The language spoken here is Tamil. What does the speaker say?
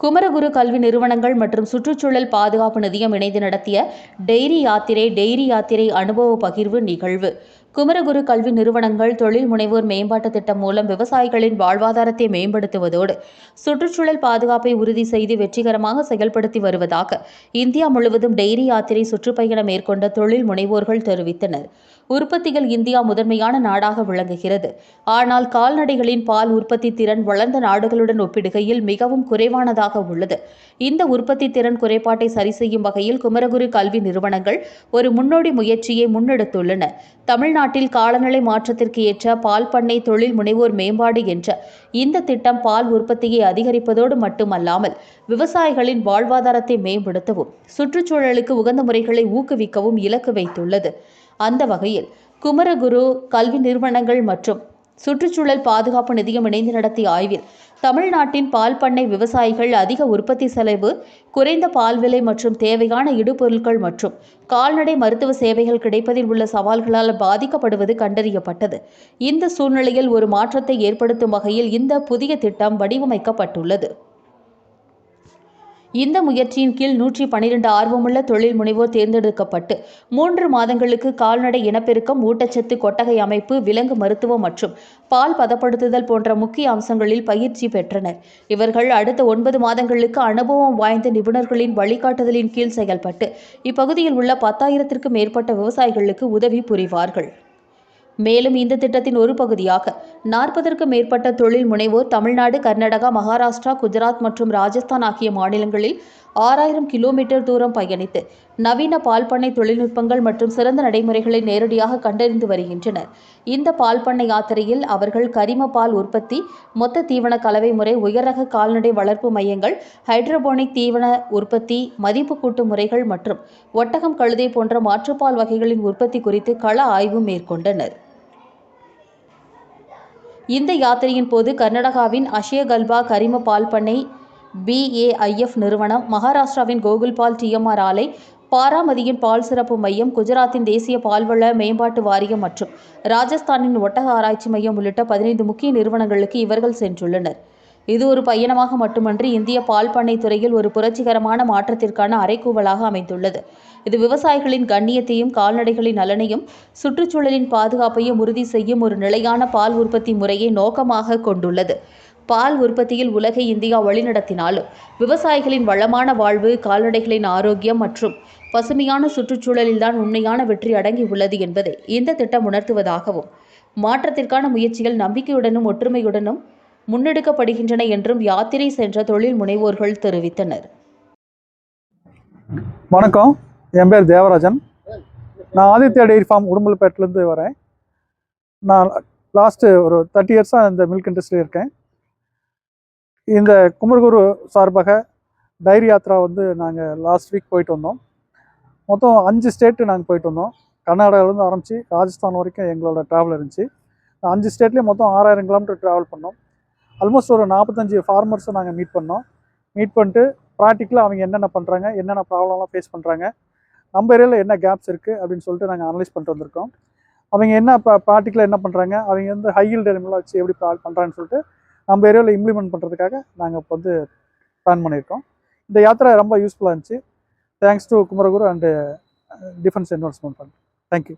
குமரகுரு கல்வி நிறுவனங்கள் மற்றும் சுற்றுச்சூழல் பாதுகாப்பு நிதியம் இணைந்து நடத்திய டெய்ரி யாத்திரை டெய்ரி யாத்திரை அனுபவ பகிர்வு நிகழ்வு. குமரகுரு கல்வி நிறுவனங்கள் தொழில் முனைவோர் மேம்பாட்டு திட்டம் மூலம் விவசாயிகளின் வாழ்வாதாரத்தை மேம்படுத்துவதோடு சுற்றுச்சூழல் பாதுகாப்பை உறுதி செய்து வெற்றிகரமாக செயல்படுத்தி வருவதாக இந்தியா முழுவதும் டெய்ரி யாத்திரை சுற்றுப்பயணம் மேற்கொண்ட தொழில் முனைவோர்கள் தெரிவித்தனர். உற்பத்தியில் இந்தியா முதன்மையான நாடாக விளங்குகிறது. ஆனால் கால்நடைகளின் பால் உற்பத்தி திறன் வளர்ந்த நாடுகளுடன் ஒப்பிடுகையில் மிகவும் குறைவானதாக உள்ளது. இந்த உற்பத்தி திறன் குறைபாட்டை சரி செய்யும் வகையில் குமரகுரு கல்வி நிறுவனங்கள் ஒரு முன்னோடி முயற்சியை முன்னெடுத்துள்ளன. தமிழ்நாடு தமிழ்நாட்டில் காலநிலை மாற்றத்திற்கு ஏற்ற பால் பண்ணை தொழில் முனைவோர் மேம்பாடு என்ற இந்த திட்டம் பால் உற்பத்தியை அதிகரிப்பதோடு மட்டுமல்லாமல் விவசாயிகளின் வாழ்வாதாரத்தை மேம்படுத்தவும் சுற்றுச்சூழலுக்கு உகந்த முறைகளை ஊக்குவிக்கவும் இலக்கு வைத்துள்ளது. அந்த வகையில் குமரகுரு கல்வி நிறுவனங்கள் மற்றும் சுற்றுச்சூழல் பாதுகாப்பு நிதியம் இணைந்து நடத்திய ஆய்வில் தமிழ்நாட்டின் பால் பண்ணை விவசாயிகள் அதிக உற்பத்தி செலவு குறைந்த பால் விலை மற்றும் தேவையான இடுபொருட்கள் மற்றும் கால்நடை மருத்துவ சேவைகள் கிடைப்பதில் உள்ள சவால்களால் பாதிக்கப்படுவது கண்டறியப்பட்டது. இந்த சூழ்நிலையில் ஒரு மாற்றத்தை ஏற்படுத்தும் வகையில் இந்த புதிய திட்டம் வடிவமைக்கப்பட்டுள்ளது. இந்த முயற்சியின் கீழ் நூற்றி பனிரெண்டு ஆர்வமுள்ள தொழில் முனைவோர் தேர்ந்தெடுக்கப்பட்டு மூன்று மாதங்களுக்கு கால்நடை இனப்பெருக்கம் ஊட்டச்சத்து கொட்டகை அமைப்பு விலங்கு மருத்துவம் மற்றும் பால் பதப்படுத்துதல் போன்ற முக்கிய அம்சங்களில் பயிற்சி பெற்றனர். இவர்கள் அடுத்த ஒன்பது மாதங்களுக்கு அனுபவம் வாய்ந்த நிபுணர்களின் வழிகாட்டுதலின் கீழ் செயல்பட்டு இப்பகுதியில் உள்ள பத்தாயிரத்திற்கும் மேற்பட்ட விவசாயிகளுக்கு உதவி புரிவார்கள். மேலும் இந்த திட்டத்தின் ஒரு பகுதியாக நாற்பதற்கும் மேற்பட்ட தொழில் முனைவோர் தமிழ்நாடு கர்நாடகா மகாராஷ்டிரா குஜராத் மற்றும் ராஜஸ்தான் ஆகிய மாநிலங்களில் ஆறாயிரம் கிலோமீட்டர் தூரம் பயணித்து நவீன பால் பண்ணை தொழில்நுட்பங்கள் மற்றும் சிறந்த நடைமுறைகளை நேரடியாக கண்டறிந்து வருகின்றனர். இந்த பால் பண்ணை யாத்திரையில் அவர்கள் கரிம பால் உற்பத்தி மொத்த தீவன கலவை முறை உயர்ரக கால்நடை வளர்ப்பு மையங்கள் ஹைட்ரோபோனிக் தீவன உற்பத்தி மதிப்பு கூட்டு முறைகள் மற்றும் ஒட்டகம் கழுதை போன்ற மாற்றுப்பால் வகைகளின் உற்பத்தி குறித்து கள ஆய்வு மேற்கொண்டனர். இந்த யாத்திரையின் போது கர்நாடகாவின் அஷயகல்பா கரிம பால் பண்ணை பிஏஐஎஃப் நிறுவனம் மகாராஷ்டிராவின் கோகுல்பால் டிஎம்ஆர் ஆலை பாராமதியின் பால் சிறப்பு மையம் குஜராத்தின் தேசிய பால்வள மேம்பாட்டு வாரியம் மற்றும் ராஜஸ்தானின் ஒட்டக ஆராய்ச்சி மையம் உள்ளிட்ட பதினைந்து முக்கிய நிறுவனங்களுக்கு இவர்கள் சென்றுள்ளனர். இது ஒரு பயணமாக மட்டுமன்றி இந்திய பால் பண்ணை துறையில் ஒரு புரட்சிகரமான மாற்றத்திற்கான அறைகூவலாக அமைந்துள்ளது. இது விவசாயிகளின் கண்ணியத்தையும் கால்நடைகளின் நலனையும் சுற்றுச்சூழலின் பாதுகாப்பையும் உறுதி செய்யும் ஒரு நிலையான பால் உற்பத்தி முறையை நோக்கமாக கொண்டுள்ளது. பால் உற்பத்தியில் உலகை இந்தியா வழிநடத்தினாலும் விவசாயிகளின் வளமான வாழ்வு கால்நடைகளின் ஆரோக்கியம் மற்றும் பசுமையான சுற்றுச்சூழலில்தான் உண்மையான வெற்றி அடங்கி உள்ளது என்பதை இந்த திட்டம் உணர்த்துவதாகவும் மாற்றத்திற்கான முயற்சிகள் நம்பிக்கையுடனும் ஒற்றுமையுடனும் முன்னெடுக்கப்படுகின்றன என்றும் யாத்திரை சென்ற தொழில் முனைவோர்கள் தெரிவித்தனர். வணக்கம். என் பேர் தேவராஜன். நான் ஆதித்யா டெய்ரி ஃபார்ம் உடும்பல்பேட்டிலேருந்து வரேன். நான் லாஸ்ட்டு ஒரு தேர்ட்டி இயர்ஸாக இந்த மில்க் இண்டஸ்ட்ரியில் இருக்கேன். இந்த குமரகுரு சார்பாக டைரி யாத்ரா வந்து நாங்கள் லாஸ்ட் வீக் போயிட்டு வந்தோம். மொத்தம் அஞ்சு ஸ்டேட்டு நாங்கள் போயிட்டு வந்தோம். கர்நாடகாவிலேருந்து ஆரம்பித்து ராஜஸ்தான் வரைக்கும் எங்களோட ட்ராவல் இருந்துச்சு. அஞ்சு ஸ்டேட்லேயும் மொத்தம் ஆறாயிரம் கிலோமீட்டர் ட்ராவல் பண்ணோம். ஆல்மோஸ்ட் ஒரு நாற்பத்தஞ்சு ஃபார்மர்ஸை நாங்கள் மீட் பண்ணோம். மீட் பண்ணிட்டு ப்ராக்டிக்கலாக அவங்க என்னென்ன பண்ணுறாங்க என்னென்ன ப்ராப்ளம்லாம் ஃபேஸ் பண்ணுறாங்க நம்ம ஏரியாவில் என்ன கேப்ஸ் இருக்குது அப்படின்னு சொல்லிட்டு நாங்கள் அனலைஸ் பண்ணிட்டு வந்திருக்கோம். அவங்க என்ன இப்போ ப்ராக்டிக்கலாக என்ன பண்ணுறாங்க அவங்க வந்து ஹை ஹீல்டு எல்லாம் வச்சு எப்படி பண்ணுறாங்கன்னு சொல்லிட்டு நம்ம ஏரியாவில் இம்ப்ளிமெண்ட் பண்ணுறதுக்காக நாங்கள் இப்போ வந்து பிளான் பண்ணியிருக்கோம். இந்த யாத்திரை ரொம்ப யூஸ்ஃபுல்லாக இருந்துச்சு. Thanks to Kumaraguru and defence investment fund thank you